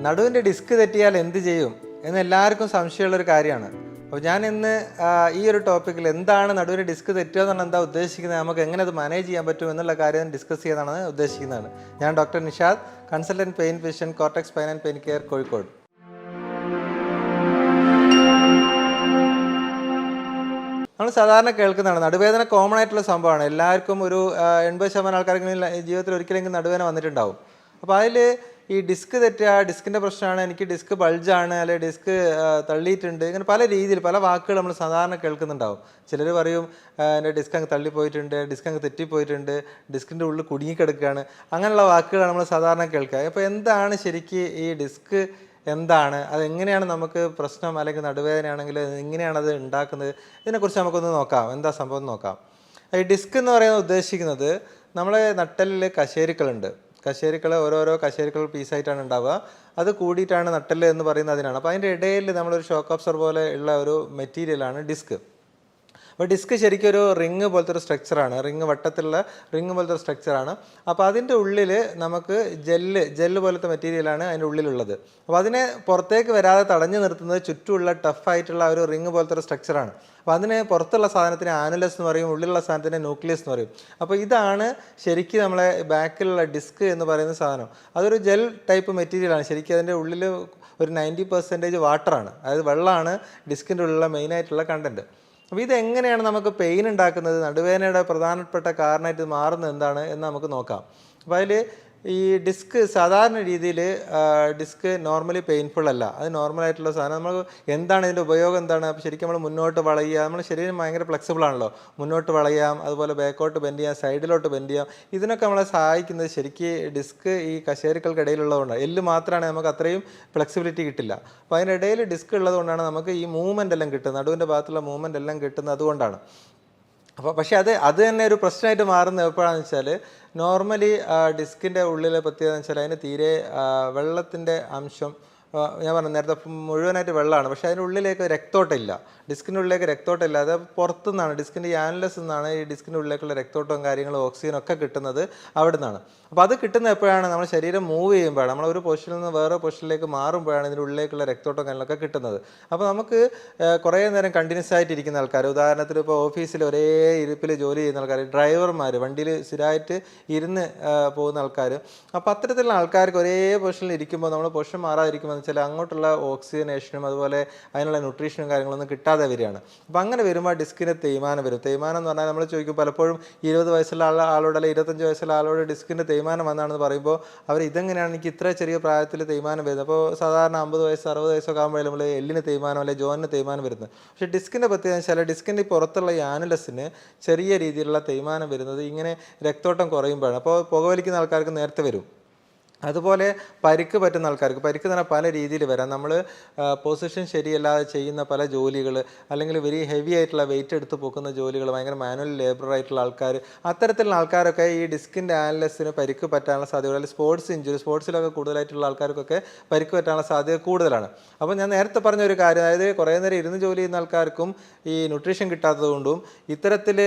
നടുവിന്റെ disk തെറ്റിയാൽ എന്ത് ചെയ്യും എന്ന് എല്ലാവർക്കും സംശയമുള്ളൊരു കാര്യമാണ്. അപ്പോൾ ഞാൻ ഇന്ന് ഈ ഒരു ടോപ്പിക്കിൽ എന്താണ് നടുവിന് ഡിസ്ക് തെറ്റുക എന്നാണ് എന്താ ഉദ്ദേശിക്കുന്നത് നമുക്ക് എങ്ങനെ അത് മാനേജ് ചെയ്യാൻ പറ്റും എന്നുള്ള കാര്യം ഡിസ്കസ് ചെയ്യാനാണ് ഉദ്ദേശിക്കുന്നതാണ്. ഞാൻ doctor Nishad consultant pain physician cortex spine and pain care Kozhikode. നമ്മൾ സാധാരണ കേൾക്കുന്നതാണ് നടുവേദന കോമൺ ആയിട്ടുള്ള സംഭവമാണ്. എല്ലാവർക്കും ഒരു എൺപത് ശതമാനം ആൾക്കാർക്കെങ്കിലും ജീവിതത്തിൽ ഒരിക്കലെങ്കിലും നടുവേദന വന്നിട്ടുണ്ടാവും. അപ്പോൾ അതിൽ ഈ ഡിസ്ക് തെറ്റുക ഡിസ്കിന്റെ പ്രശ്നമാണ് എനിക്ക് ഡിസ്ക് ബൾജാണ് അല്ലെങ്കിൽ ഡിസ്ക് തള്ളിയിട്ടുണ്ട് ഇങ്ങനെ പല രീതിയിൽ പല വാക്കുകൾ നമ്മൾ സാധാരണ കേൾക്കുന്നുണ്ടാവും. ചിലർ പറയും എന്റെ ഡിസ്ക് അങ്ങ് തള്ളിപ്പോയിട്ടുണ്ട് ഡിസ്ക് അങ്ങ് തെറ്റിപ്പോയിട്ടുണ്ട് ഡിസ്കിന്റെ ഉള്ളിൽ കുടുങ്ങിക്കിടക്കുകയാണ് അങ്ങനെയുള്ള വാക്കുകളാണ് നമ്മൾ സാധാരണ കേൾക്കുക. അപ്പോൾ എന്താണ് ശരിക്ക് ഈ ഡിസ്ക് എന്താണ്? അതെങ്ങനെയാണ് നമുക്ക് പ്രശ്നം അല്ലെങ്കിൽ നടുവേദനയാണെങ്കിൽ എങ്ങനെയാണ് അത് ഉണ്ടാക്കുന്നത്? ഇതിനെക്കുറിച്ച് നമുക്കൊന്ന് നോക്കാം. എന്താ സംഭവം നോക്കാം. ഈ ഡിസ്ക് എന്ന് പറയുന്നത് ഉദ്ദേശിക്കുന്നത് നമ്മളെ നട്ടലിൽ കശേരുക്കളുണ്ട്. കശേരുക്കൾ ഓരോരോ കശേരുക്കൾ പീസായിട്ടാണ് ഉണ്ടാവുക. അത് കൂടിയിട്ടാണ് നട്ടൽ എന്ന് പറയുന്നത് അതിനാണ്. അപ്പോൾ അതിന്റെ ഇടയിൽ നമ്മളൊരു ഷോക്ക് അബ്സർ പോലെ ഉള്ള ഒരു മെറ്റീരിയലാണ് ഡിസ്ക്. അപ്പോൾ ഡിസ്ക് ശരിക്കും ഒരു റിങ് പോലത്തെ ഒരു സ്ട്രക്ചറാണ് റിങ് വട്ടത്തിലുള്ള റിങ് പോലത്തെ ഒരു സ്ട്രക്ചറാണ് അപ്പോൾ അതിന്റെ ഉള്ളിൽ നമുക്ക് ജെല്ല് ജെല്ല് പോലത്തെ മെറ്റീരിയലാണ് അതിന്റെ ഉള്ളിലുള്ളത്. അപ്പോൾ അതിനെ പുറത്തേക്ക് വരാതെ തടഞ്ഞു നിർത്തുന്നത് ചുറ്റുമുള്ള ടഫായിട്ടുള്ള ഒരു റിങ് പോലത്തെ ഒരു സ്ട്രക്ചറാണ് അപ്പോൾ അതിന് പുറത്തുള്ള സാധനത്തിന് ആനുലസ് എന്ന് പറയും ഉള്ളിലുള്ള സാധനത്തിന് ന്യൂക്ലിയസ് എന്ന് പറയും. അപ്പോൾ ഇതാണ് ശരിക്കും നമ്മളെ ബാക്കിലുള്ള ഡിസ്ക് എന്ന് പറയുന്ന സാധനം. അതൊരു ജെൽ ടൈപ്പ് മെറ്റീരിയലാണ് ശരിക്കും അതിന്റെ ഉള്ളിൽ ഒരു നയന്റി പെർസെന്റേജ് വാട്ടറാണ് അതായത് വെള്ളമാണ് ഡിസ്കിന്റെ ഉള്ളിലുള്ള മെയിനായിട്ടുള്ള കണ്ടന്റ് അപ്പോൾ ഇതെങ്ങനെയാണ് നമുക്ക് പെയിൻ ഉണ്ടാക്കുന്നത് നടുവേദനയുടെ പ്രധാനപ്പെട്ട കാരണമായിട്ട് മാറുന്നത് എന്താണ് എന്ന് നമുക്ക് നോക്കാം. അപ്പോൾ അതിൽ ഈ ഡിസ്ക് സാധാരണ രീതിയിൽ ഡിസ്ക് നോർമലി പെയിൻഫുൾ അല്ല. അത് നോർമലായിട്ടുള്ള സാധനം. നമ്മൾ എന്താണ് ഇതിന്റെ ഉപയോഗം എന്താണ്? ശരിക്കും നമ്മൾ മുന്നോട്ട് വളയുക. നമ്മുടെ ശരീരം ഭയങ്കര ഫ്ലെക്സിബിൾ ആണല്ലോ. മുന്നോട്ട് വളയാം അതുപോലെ ബാക്കോട്ട് ബെൻഡ് ചെയ്യാം സൈഡിലോട്ട് ബെൻഡ് ചെയ്യാം. ഇതിനൊക്കെ നമ്മളെ സഹായിക്കുന്നത് ശരിക്കും ഡിസ്ക് ഈ കശേരുക്കൾക്കിടയിലുള്ളതുകൊണ്ട് എല്ല് മാത്രമാണ് നമുക്ക് അത്രയും ഫ്ലെക്സിബിലിറ്റി കിട്ടില്ല. അപ്പോൾ അതിനിടയിൽ ഡിസ്ക് ഉള്ളതുകൊണ്ടാണ് നമുക്ക് ഈ മൂവ്മെന്റ് എല്ലാം കിട്ടുന്നത്. നടുവിന്റെ ഭാഗത്തുള്ള മൂവ്മെന്റ് എല്ലാം കിട്ടുന്നത് അതുകൊണ്ടാണ്. അപ്പോൾ പക്ഷേ അത് അത് തന്നെ ഒരു പ്രശ്നമായിട്ട് മാറുന്നത് എപ്പോഴാണെന്ന് വെച്ചാൽ നോർമലി ഡിസ്കിന്റെ ഉള്ളിലെ പ്രത്യേകത എന്ന് വെച്ചാൽ അതിന് തീരെ വെള്ളത്തിന്റെ അംശം ഞാൻ പറഞ്ഞു നേരത്തെ മുഴുവനായിട്ട് വെള്ളമാണ്. പക്ഷേ അതിന്റെ ഉള്ളിലേക്ക് രക്തോട്ടമില്ല. ഡിസ്കിന്റെ ഉള്ളിലേക്ക് രക്തോട്ടമില്ല. അത് പുറത്തുനിന്നാണ്. ഡിസ്കിന്റെ ആനലസ് നിന്നാണ് ഈ ഡിസ്കിന്റെ ഉള്ളിലേക്കുള്ള രക്തോട്ടവും കാര്യങ്ങളും ഓക്സിജനും ഒക്കെ കിട്ടുന്നത് അവിടെ നിന്നാണ് അപ്പോൾ അത് കിട്ടുന്ന എപ്പോഴാണ് നമ്മുടെ ശരീരം മൂവ് ചെയ്യുമ്പോഴാണ്. നമ്മൾ ഒരു പൊസിഷനിൽ നിന്ന് വേറെ പൊസിഷനിലേക്ക് മാറുമ്പോഴാണ് ഇതിന്റെ ഉള്ളിലേക്കുള്ള രക്തോട്ടം കാര്യങ്ങളൊക്കെ കിട്ടുന്നത്. അപ്പോൾ നമുക്ക് കുറേ നേരം കണ്ടിന്യൂസ് ആയിട്ട് ഇരിക്കുന്ന ആൾക്കാർ ഉദാഹരണത്തിന് ഇപ്പോൾ ഓഫീസിൽ ഒരേ ഇരിപ്പിൽ ജോലി ചെയ്യുന്ന ആൾക്കാർ ഡ്രൈവർമാർ വണ്ടിയിൽ സ്ഥിരമായിട്ട് ഇരുന്ന് പോകുന്ന ആൾക്കാർ അപ്പോൾ അത്തരത്തിലുള്ള ആൾക്കാർക്ക് ഒരേ പൊസിഷനിൽ ഇരിക്കുമ്പോൾ നമ്മൾ പൊസിഷൻ മാറാതിരിക്കുമ്പോൾ വെച്ചാൽ അങ്ങോട്ടുള്ള ഓക്സിജനേഷനും അതുപോലെ അതിനുള്ള ന്യൂട്രീഷനും കാര്യങ്ങളൊന്നും കിട്ടാതെ വരികയാണ്. അപ്പോൾ അങ്ങനെ വരുമ്പോൾ ഡിസ്കിന് തേയ്മാനം വരും. തേയ്മാനം എന്ന് പറഞ്ഞാൽ നമ്മൾ ചോദിക്കും പലപ്പോഴും ഇരുപത് വയസ്സുള്ള ആളോട് അല്ലെങ്കിൽ ഇരുപത്തഞ്ച് വയസ്സുള്ള ആളോട് ഡിസ്കിന്റെ തേയ്മാനം വന്നാണെന്ന് പറയുമ്പോൾ അവർ ഇതെങ്ങനെയാണ് എനിക്ക് ഇത്ര ചെറിയ പ്രായത്തിൽ തേയ്മാനം വരുന്നത്? അപ്പോൾ സാധാരണ അമ്പത് വയസ്സ് അറുപത് വയസ്സൊക്കെ ആകുമ്പോൾ നമ്മൾ എല്ലിന് തേയ്മാനം അല്ലെങ്കിൽ ജോയിന് തേയ്മാനം വരുന്നത്? പക്ഷേ ഡിസ്കിന്റെ പ്രത്യേകത വെച്ചാൽ ഡിസ്കിന്റെ പുറത്തുള്ള ഈ ആനുലസിന് ചെറിയ രീതിയിലുള്ള തേയ്മാനം വരുന്നത് ഇങ്ങനെ രക്തോട്ടം കുറയുമ്പോഴാണ്. അപ്പോൾ പുകവലിക്കുന്ന ആൾക്കാർക്ക് നേരത്തെ വരും. അതുപോലെ പരിക്ക് പറ്റുന്ന ആൾക്കാർക്ക് പരിക്ക് തന്നെ പല രീതിയിൽ വരാം. നമ്മൾ പൊസിഷൻ ശരിയല്ലാതെ ചെയ്യുന്ന പല ജോലികൾ അല്ലെങ്കിൽ വെരി ഹെവി ആയിട്ടുള്ള വെയിറ്റ് എടുത്ത് പൊക്കുന്ന ജോലികൾ ഭയങ്കര മാനുവൽ ലേബർ ആയിട്ടുള്ള ആൾക്കാർ അത്തരത്തിലുള്ള ആൾക്കാരൊക്കെ ഈ ഡിസ്കിന്റെ ആനലസിന് പരിക്ക് പറ്റാനുള്ള സാധ്യത അല്ലെങ്കിൽ സ്പോർട്സ് ഇഞ്ചുറി സ്പോർട്സിലൊക്കെ കൂടുതലായിട്ടുള്ള ആൾക്കാർക്കൊക്കെ പരിക്ക് പറ്റാനുള്ള സാധ്യത കൂടുതലാണ്. അപ്പോൾ ഞാൻ നേരത്തെ പറഞ്ഞ ഒരു കാര്യം അതായത് കുറേ നേരം ഇരുന്ന് ജോലി ചെയ്യുന്ന ആൾക്കാർക്കും ഈ ന്യൂട്രീഷൻ കിട്ടാത്തതുകൊണ്ടും ഇത്തരത്തിൽ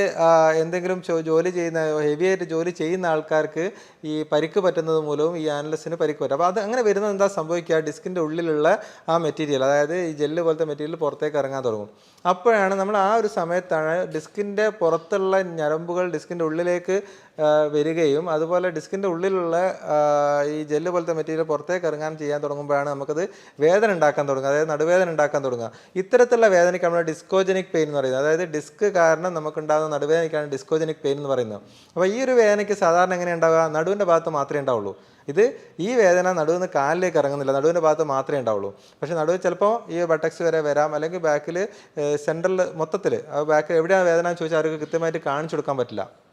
എന്തെങ്കിലും ജോലി ചെയ്യുന്ന ഹെവി ആയിട്ട് ജോലി ചെയ്യുന്ന ആൾക്കാർക്ക് ഈ പരിക്ക് പറ്റുന്നത് മൂലവും ഈ ആനലസിന് പരിക്ക് വരും അപ്പോൾ അത് അങ്ങനെ വരുന്നത് എന്താ സംഭവിക്കുക? ഡിസ്കിന്റെ ഉള്ളിലുള്ള ആ മെറ്റീരിയൽ അതായത് ഈ ജെല്ല് പോലത്തെ മെറ്റീരിയൽ പുറത്തേക്ക് ഇറങ്ങാൻ തുടങ്ങും. അപ്പോഴാണ് നമ്മൾ ആ ഒരു സമയത്താണ് ഡിസ്കിന്റെ പുറത്തുള്ള ഞരമ്പുകൾ ഡിസ്കിന്റെ ഉള്ളിലേക്ക് വരികയും അതുപോലെ ഡിസ്കിന്റെ ഉള്ളിലുള്ള ഈ ജെല്ല് പോലത്തെ മെറ്റീരിയൽ പുറത്തേക്ക് ഇറങ്ങാൻ ചെയ്യാൻ തുടങ്ങുമ്പോഴാണ് നമുക്കത് വേദന ഉണ്ടാക്കാൻ തുടങ്ങുക അതായത് നടുവേദന ഉണ്ടാക്കാൻ തുടങ്ങുക. ഇത്തരത്തിലുള്ള വേദനയ്ക്ക് നമ്മൾ ഡിസ്കോജനിക് പെയിൻ എന്ന് പറയുന്നത്. അതായത് ഡിസ്ക് കാരണം നമുക്കുണ്ടാകുന്ന നടുവേദനയ്ക്കാണ് ഡിസ്കോജനിക് പെയിൻ എന്ന് പറയുന്നത്. അപ്പോൾ ഈ ഒരു വേദനയ്ക്ക് സാധാരണ എങ്ങനെ ഉണ്ടാവുക? നടുവിന്റെ ഭാഗത്ത് മാത്രമേ ഉണ്ടാവുള്ളൂ. ഇത് ഈ വേദന നടുവിൽ നിന്ന് കാലിലേക്ക് ഇറങ്ങുന്നില്ല. നടുവിന്റെ ഭാഗത്ത് മാത്രമേ ഉണ്ടാവുള്ളൂ. പക്ഷേ നടുവ് ചിലപ്പോൾ ഈ ബട്ടക്സ് വരെ വരാം. അല്ലെങ്കിൽ ബാക്കിൽ സെൻട്രൽ മൊത്തത്തിൽ ബാക്കിൽ എവിടെയാണ് വേദന ചോദിച്ചാൽ അവർക്ക് കൃത്യമായിട്ട് കാണിച്ചു കൊടുക്കാൻ പറ്റില്ല.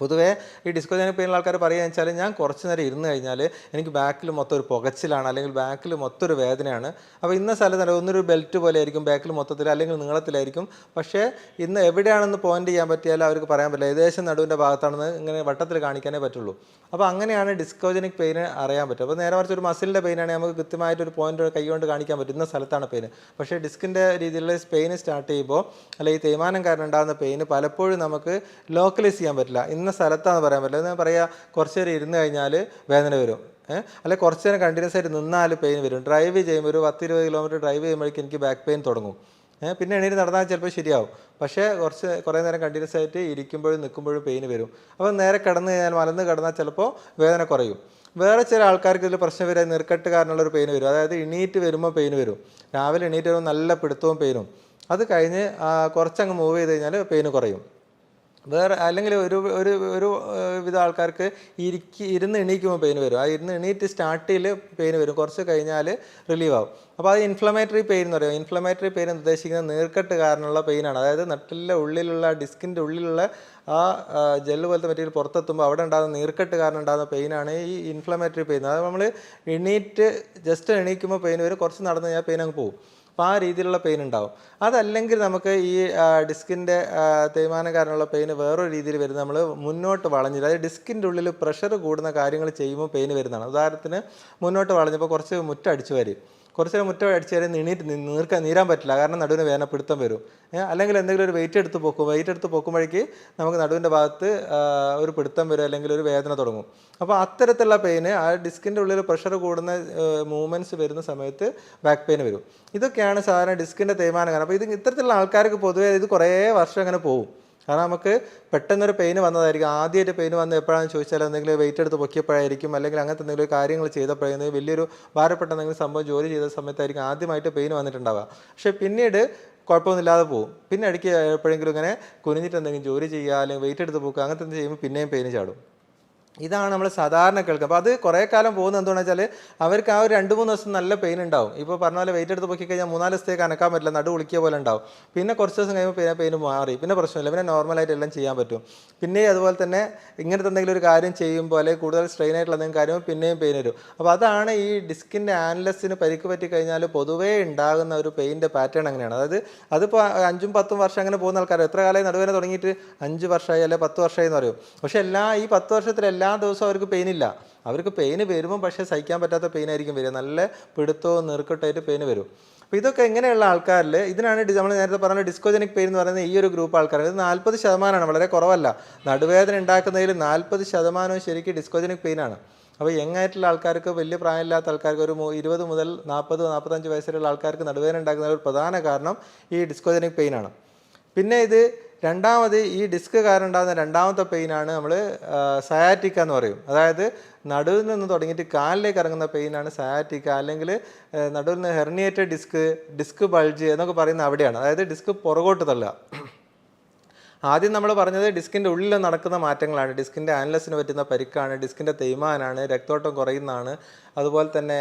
പൊതുവേ ഈ ഡിസ്കോ ജാനി പെയിനുള്ള ആൾക്കാർ പറയുക വെച്ചാൽ ഞാൻ കുറച്ച് നേരം ഇരുന്ന് കഴിഞ്ഞാൽ എനിക്ക് ബാക്കിൽ മൊത്തം ഒരു പുകച്ചിലാണ് അല്ലെങ്കിൽ ബാക്കിൽ മൊത്തം ഒരു വേദനയാണ്. അപ്പോൾ ഇന്ന സ്ഥലത്ത് ഒന്നൊരു ബെൽറ്റ് പോലെ ആയിരിക്കും ബാക്കിൽ മൊത്തത്തിൽ അല്ലെങ്കിൽ നീളത്തിലായിരിക്കും. പക്ഷേ ഇന്ന് എവിടെയാണെന്ന് പോയിന്റ് ചെയ്യാൻ പറ്റിയാൽ അവർക്ക് പറയാൻ പറ്റില്ല. ഏകദേശം നടുവിന്റെ ഭാഗത്താണെന്ന് ഇങ്ങനെ വട്ടത്തിൽ കാണിക്കാനേ പറ്റുള്ളൂ. അപ്പോൾ അങ്ങനെയാണ് ഡിസ്കോജനിക് പെയിൻ അറിയാൻ പറ്റും അപ്പോൾ നേരെ മറിച്ച് ഒരു മസിലിന്റെ പെയിനാണെങ്കിൽ നമുക്ക് കൃത്യമായിട്ട് ഒരു പോയിന്റ് കൈകൊണ്ട് കാണിക്കാൻ പറ്റും ഇന്ന സ്ഥലത്താണ് പെയിൻ പക്ഷേ ഡിസ്കിന്റെ രീതിയിലുള്ള പെയിൻ സ്റ്റാർട്ട് ചെയ്യുമ്പോൾ അല്ലെങ്കിൽ തേയ്മാനം കാരണം ഉണ്ടാകുന്ന പെയിൻ പലപ്പോഴും നമുക്ക് ലോക്കലൈസ് ചെയ്യാൻ പറ്റില്ല. ഇന്ന ഇന്ന സ്ഥലത്താണെന്ന് പറയാൻ പറ്റില്ല. ഞാൻ പറയാ കുറച്ച് നേരം ഇരുന്ന് കഴിഞ്ഞാൽ വേദന വരും. അല്ലെങ്കിൽ കുറച്ച് നേരം കണ്ടിന്യൂസ് ആയിട്ട് നിന്നാൽ പെയിൻ വരും. ഡ്രൈവ് ചെയ്യുമ്പോൾ ഒരു പത്ത് ഇരുപത് കിലോമീറ്റർ ഡ്രൈവ് ചെയ്യുമ്പോഴേക്കും എനിക്ക് ബാക്ക് പെയിൻ തുടങ്ങും. പിന്നെ എണീറ്റ് നടന്നാൽ ചിലപ്പോൾ ശരിയാവും. പക്ഷേ കുറച്ച് കുറേ നേരം കണ്ടിന്യൂസ് ആയിട്ട് ഇരിക്കുമ്പോഴും നിൽക്കുമ്പോഴും പെയിൻ വരും. അപ്പോൾ നേരെ കിടന്ന് കഴിഞ്ഞാൽ മലന്ന് കിടന്നാൽ ചിലപ്പോൾ വേദന കുറയും. വേറെ ചില ആൾക്കാർക്ക് ഇതിൽ പ്രശ്നം വരിക നീർക്കെട്ട് കാരണമുള്ള ഒരു പെയിൻ വരും. അതായത് എണീറ്റ് വരുമ്പോൾ പെയിൻ വരും. രാവിലെ എണീറ്റ് വരുമ്പോൾ നല്ല പിടുത്തവും പെയിനും അത് കഴിഞ്ഞ് കുറച്ചങ്ങ് മൂവ് ചെയ്ത് കഴിഞ്ഞാൽ പെയിന് കുറയും. വേറെ അല്ലെങ്കിൽ ഒരു ഒരു ഒരു വിധ ആൾക്കാർക്ക് ഇരിക്കി ഇരുന്ന് എണീക്കുമ്പോൾ പെയിൻ വരും. ആ ഇരുന്ന് എണീറ്റ് സ്റ്റാർട്ടിൽ പെയിൻ വരും. കുറച്ച് കഴിഞ്ഞാൽ റിലീവ് ആവും. അപ്പോൾ അത് ഇൻഫ്ലമേറ്ററി പെയിൻ എന്ന് പറയും. ഇൻഫ്ലമേറ്ററി പെയിൻ ഉദ്ദേശിക്കുന്നത് നീർക്കെട്ട് കാരണമുള്ള പെയിനാണ് അതായത് നട്ടിലെ ഉള്ളിലുള്ള ഡിസ്കിന്റെ ഉള്ളിലുള്ള ആ ജെല്ല് പോലത്തെ മെറ്റീരിയൽ പുറത്തെത്തുമ്പോൾ അവിടെ ഉണ്ടാകുന്ന നീർക്കെട്ട് കാരണം ഉണ്ടാകുന്ന പെയിനാണ് ഈ ഇൻഫ്ലമേറ്ററി പെയിൻ അത് നമ്മൾ എണീറ്റ് ജസ്റ്റ് എണീക്കുമ്പോൾ പെയിൻ വരും. കുറച്ച് നടന്നു കഴിഞ്ഞാൽ പെയിൻ അങ്ങ് പോകും അപ്പോൾ ആ രീതിയിലുള്ള പെയിൻ ഉണ്ടാവും. അതല്ലെങ്കിൽ നമുക്ക് ഈ ഡിസ്കിന്റെ തേയ്മാനം കാരണമുള്ള പെയിൻ വേറൊരു രീതിയിൽ വരുന്നത് നമ്മൾ മുന്നോട്ട് വളഞ്ഞില്ല. അതായത് ഡിസ്കിന്റെ ഉള്ളിൽ പ്രഷർ കൂടുന്ന കാര്യങ്ങൾ ചെയ്യുമ്പോൾ പെയിൻ വരുന്നതാണ്. ഉദാഹരണത്തിന് മുന്നോട്ട് വളഞ്ഞപ്പോൾ കുറച്ച് മുറ്റടിച്ചു വരും. കുറച്ച് നേരം മുറ്റം അടിച്ചു കഴിഞ്ഞാൽ നീണിട്ട് നീർക്കാൻ നീരാൻ പറ്റില്ല. കാരണം നടുവിന് വേദന പിടുത്തം വരും. അല്ലെങ്കിൽ എന്തെങ്കിലും ഒരു വെയിറ്റ് എടുത്ത് പൊക്കും. വെയിറ്റ് എടുത്ത് പൊക്കുമ്പോഴേക്ക് നമുക്ക് നടുവിന്റെ ഭാഗത്ത് ഒരു പിടുത്തം വരും അല്ലെങ്കിൽ ഒരു വേദന തുടങ്ങും. അപ്പോൾ അത്തരത്തിലുള്ള പെയിന് ആ ഡിസ്കിന്റെ ഉള്ളിൽ പ്രഷർ കൂടുന്ന മൂവ്മെന്റ്സ് വരുന്ന സമയത്ത് ബാക്ക് പെയിൻ വരും. ഇതൊക്കെയാണ് സാധാരണ ഡിസ്കിന്റെ തേയ്മാനം കാരണം അപ്പോൾ ഇത് ഇത്തരത്തിലുള്ള ആൾക്കാർക്ക് പൊതുവേ ഇത് കുറേ വർഷം അങ്ങനെ പോകും കാരണം നമുക്ക് പെട്ടെന്നൊരു പെയിൻ വന്നതായിരിക്കും. ആദ്യമായിട്ട് പെയിൻ വന്നത് എപ്പോഴാണെന്ന് ചോദിച്ചാൽ എന്തെങ്കിലും വെയിറ്റ് എടുത്ത് പൊക്കിയപ്പോഴായിരിക്കും. അല്ലെങ്കിൽ അങ്ങനത്തെ എന്തെങ്കിലും കാര്യങ്ങൾ ചെയ്തപ്പോഴായിരുന്നു വലിയൊരു ഭാരപ്പെട്ട എന്തെങ്കിലും സംഭവം ജോലി ചെയ്ത സമയത്തായിരിക്കും ആദ്യമായിട്ട് പെയിൻ വന്നിട്ടുണ്ടാവുക. പക്ഷേ പിന്നീട് കുഴപ്പമൊന്നുമില്ലാതെ പോകും. പിന്നെ ഇടയ്ക്ക് എപ്പോഴെങ്കിലും ഇങ്ങനെ കുനിഞ്ഞിട്ട് എന്തെങ്കിലും ജോലി ചെയ്യുക അല്ലെങ്കിൽ വെയിറ്റ് എടുത്ത് പോക്കുക അങ്ങനത്തെ ചെയ്യുമ്പോൾ പിന്നെയും പെയിൻ ചാടും. ഇതാണ് നമ്മൾ സാധാരണ കേൾക്കുക. അപ്പോൾ അത് കുറേ കാലം പോകുന്നത് എന്തുകൊണ്ടാണെന്ന് വെച്ചാൽ അവർക്ക് ആ ഒരു രണ്ട് മൂന്ന് ദിവസം നല്ല പെയിൻ ഉണ്ടാവും ഇപ്പോൾ പറഞ്ഞ പോലെ വെയിറ്റ് എടുത്ത് പൊക്കി കഴിഞ്ഞാൽ മൂന്നാൽ ദിവസത്തേക്ക് അനക്കാൻ പറ്റില്ല നടു കുളിക്കിയ പോലെ ഉണ്ടാവും പിന്നെ കുറച്ച് ദിവസം കഴിയുമ്പോൾ പിന്നെ പെയിൻ മാറി. പിന്നെ പ്രശ്നമില്ല. പിന്നെ നോർമലായിട്ട് എല്ലാം ചെയ്യാൻ പറ്റും. പിന്നെ അതുപോലെ തന്നെ ഇങ്ങനത്തെ എന്തെങ്കിലും ഒരു കാര്യം ചെയ്യുമ്പോൾ അല്ലെങ്കിൽ കൂടുതൽ സ്ട്രെയിൻ ആയിട്ടുള്ള എന്തെങ്കിലും കാര്യം പിന്നെയും പെയിൻ വരും. അപ്പോൾ അതാണ് ഈ ഡിസ്കിന്റെ ആനലസിന് പരിക്ക് പറ്റി കഴിഞ്ഞാൽ പൊതുവേ ഉണ്ടാകുന്ന ഒരു പെയിന്റെ പാറ്റേൺ അങ്ങനെയാണ്. അതായത് അതിപ്പോൾ അഞ്ചും പത്തും വർഷം അങ്ങനെ പോകുന്ന ആൾക്കാർ എത്ര കാലമായി നടുവേനെ തുടങ്ങിയിട്ട്? അഞ്ച് വർഷമായി അല്ലെങ്കിൽ പത്ത് വർഷമായി എന്ന് പറയും. പക്ഷേ എല്ലാ ഈ പത്ത് വർഷത്തിൽ എല്ലാ ദിവസവും അവർക്ക് പെയിൻ ഇല്ല. അവർക്ക് പെയിന് വരുമ്പോൾ പക്ഷേ സഹിക്കാൻ പറ്റാത്ത പെയിൻ ആയിരിക്കും വരിക. നല്ല പിടുത്തവും നീർക്കട്ടായിട്ട് പെയിൻ വരും. അപ്പോൾ ഇതൊക്കെ എങ്ങനെയുള്ള ആൾക്കാരിൽ ഇതിനാണ് നമ്മൾ നേരത്തെ പറഞ്ഞ ഡിസ്കോജനിക് പെയിൻ എന്ന് പറയുന്നത് ഈ ഒരു ഗ്രൂപ്പ് ആൾക്കാർ ഇത് നാൽപ്പത് ശതമാനമാണ്. വളരെ കുറവല്ല. നടുവേദന ഉണ്ടാക്കുന്നതിൽ നാൽപ്പത് ശതമാനവും ശരിക്കും ഡിസ്കോജനിക് പെയിനാണ് അപ്പോൾ യങ് ആയിട്ടുള്ള ആൾക്കാർക്ക് വലിയ പ്രായമില്ലാത്ത ആൾക്കാർക്ക് ഒരു ഇരുപത് മുതൽ നാൽപ്പത് നാൽപ്പത്തഞ്ച് വയസ്സുള്ള ആൾക്കാർക്ക് നടുവേദന ഉണ്ടാക്കുന്ന ഒരു പ്രധാന കാരണം ഈ ഡിസ്കോജനിക് പെയിനാണ് പിന്നെ ഇത് രണ്ടാമത് ഈ ഡിസ്ക് കാരണം ഉണ്ടാകുന്ന രണ്ടാമത്തെ പെയിനാണ് നമ്മൾ സയാറ്റിക്ക എന്ന് പറയും. അതായത് നടുവിൽ നിന്ന് തുടങ്ങിയിട്ട് കാലിലേക്ക് ഇറങ്ങുന്ന പെയിനാണ് സയാറ്റിക്ക അല്ലെങ്കിൽ നടുവിൽ നിന്ന് ഹെർണിയേറ്റഡ് ഡിസ്ക് ഡിസ്ക് ബൾജ് എന്നൊക്കെ പറയുന്ന അവിടെയാണ്. അതായത് ഡിസ്ക് പുറകോട്ട് തള്ളുക. ആദ്യം നമ്മൾ പറഞ്ഞത് ഡിസ്കിന്റെ ഉള്ളിൽ നടക്കുന്ന മാറ്റങ്ങളാണ്. ഡിസ്കിന്റെ ആൻലസിന് പറ്റുന്ന പരിക്കാണ് ഡിസ്കിന്റെ തേയ്മാനാണ് രക്തോട്ടം കുറയുന്നതാണ് അതുപോലെ തന്നെ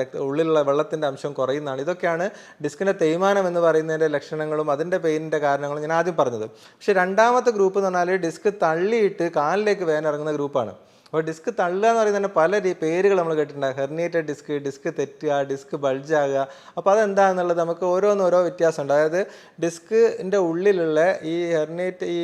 രക്ത ഉള്ളിലുള്ള വെള്ളത്തിന്റെ അംശം കുറയുന്നതാണ്. ഇതൊക്കെയാണ് ഡിസ്കിന്റെ തേയ്മാനം എന്ന് പറയുന്നതിന്റെ ലക്ഷണങ്ങളും അതിന്റെ പെയിനിന്റെ കാരണങ്ങളും ഞാൻ ആദ്യം പറഞ്ഞത്. പക്ഷേ രണ്ടാമത്തെ ഗ്രൂപ്പ് എന്ന് പറഞ്ഞാൽ ഡിസ്ക് തള്ളിയിട്ട് കാലിലേക്ക് വേദന ഇറങ്ങുന്ന ഗ്രൂപ്പാണ്. അപ്പോൾ ഡിസ്ക് തള്ളുക എന്ന് പറയുന്നത് തന്നെ പല പേരുകൾ നമ്മൾ കേട്ടിട്ടുണ്ട്. ഹെർണിയേറ്റഡ് ഡിസ്ക് ഡിസ്ക് തെറ്റുക ഡിസ്ക് ബൾജ് ആകുക. അപ്പോൾ അതെന്താണെന്നുള്ളത് നമുക്ക് ഓരോന്നോരോ വ്യത്യാസമുണ്ട്. അതായത് ഡിസ്കിന്റെ ഉള്ളിലുള്ള ഈ ഹെർണിയേറ്റ് ഈ